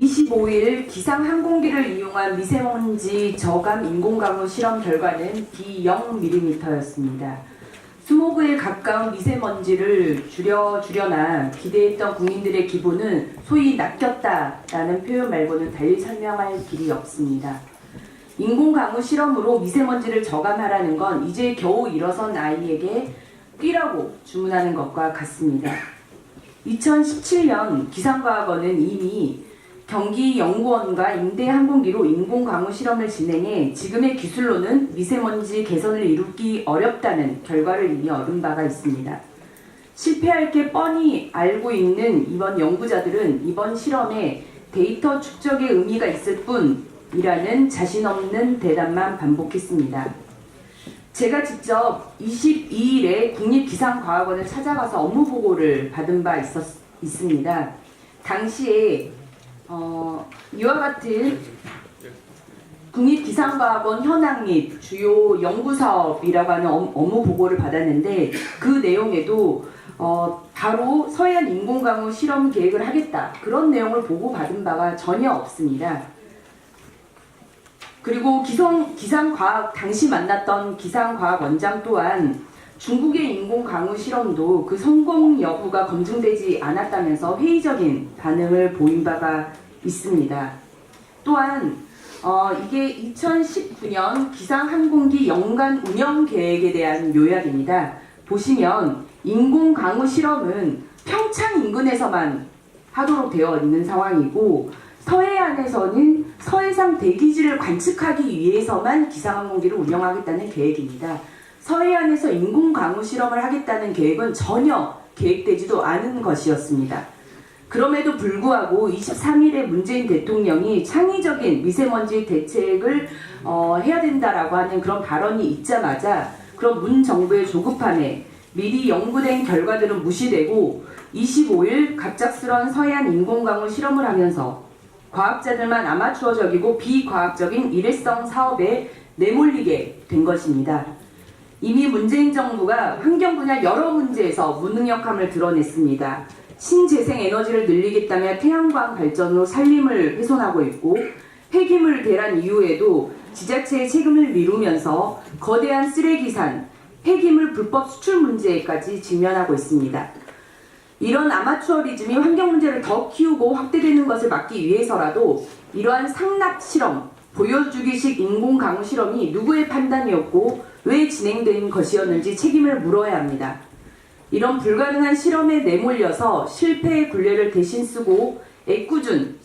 25일 기상 항공기를 이용한 미세먼지 저감 인공강우 실험 결과는 B0mm였습니다. 스모그에 가까운 미세먼지를 줄여 줄여나 기대했던 국민들의 기분은 소위 낚였다라는 표현 말고는 달리 설명할 길이 없습니다. 인공강우 실험으로 미세먼지를 저감하라는 건 이제 겨우 일어선 아이에게 뛰라고 주문하는 것과 같습니다. 2017년 기상과학원은 이미 경기 연구원과 임대 항공기로 인공 강우 실험을 진행해 지금의 기술로는 미세먼지 개선을 이루기 어렵다는 결과를 이미 얻은 바가 있습니다. 실패할 게 뻔히 알고 있는 이번 연구자들은 이번 실험에 데이터 축적의 의미가 있을 뿐이라는 자신 없는 대답만 반복했습니다. 제가 직접 22일에 국립기상과학원을 찾아가서 업무 보고를 받은 바 있었, 있습니다. 당시에 어, 이와 같은 국립기상과학원 현황 및 주요 연구사업이라고 하는 업- 업무 보고를 받았는데 그 내용에도 어, 바로 서해안 인공강우 실험 계획을 하겠다 그런 내용을 보고받은 바가 전혀 없습니다. 그리고 기성, 기상과학 당시 만났던 기상과학 원장 또한 중국의 인공 강우 실험도 그 성공 여부가 검증되지 않았다면서 회의적인 반응을 보인 바가 있습니다. 또한 어, 이게 2019년 기상항공기 연간 운영 계획에 대한 요약입니다. 보시면 인공 강우 실험은 평창 인근에서만 하도록 되어 있는 상황이고 서해안에서는 서해상 대기질을 관측하기 위해서만 기상항공기를 운영하겠다는 계획입니다. 서해안에서 인공 강우 실험을 하겠다는 계획은 전혀 계획되지도 않은 것이었습니다. 그럼에도 불구하고 23일에 문재인 대통령이 창의적인 미세먼지 대책을 어, 해야 된다라고 하는 그런 발언이 있자마자 그런 문 정부의 조급함에 미리 연구된 결과들은 무시되고 25일 갑작스런 서해안 인공강우 실험을 하면서 과학자들만 아마추어적이고 비과학적인 일회성 사업에 내몰리게 된 것입니다. 이미 문재인 정부가 환경 분야 여러 문제에서 무능력함을 드러냈습니다. 신재생 에너지를 늘리겠다며 태양광 발전으로 산림을 훼손하고 있고 폐기물 대란 이후에도 지자체의 책임을 미루면서 거대한 쓰레기산, 폐기물 불법 수출 문제까지 직면하고 있습니다. 이런 아마추어리즘이 환경 문제를 더 키우고 확대되는 것을 막기 위해서라도 이러한 상납 실험, 보여주기식 인공 강우 실험이 누구의 판단이었고 왜 진행된 것이었는지 책임을 물어야 합니다. 이런 불가능한 실험에 내몰려서 실패의 굴레를 대신 쓰고 애꿎은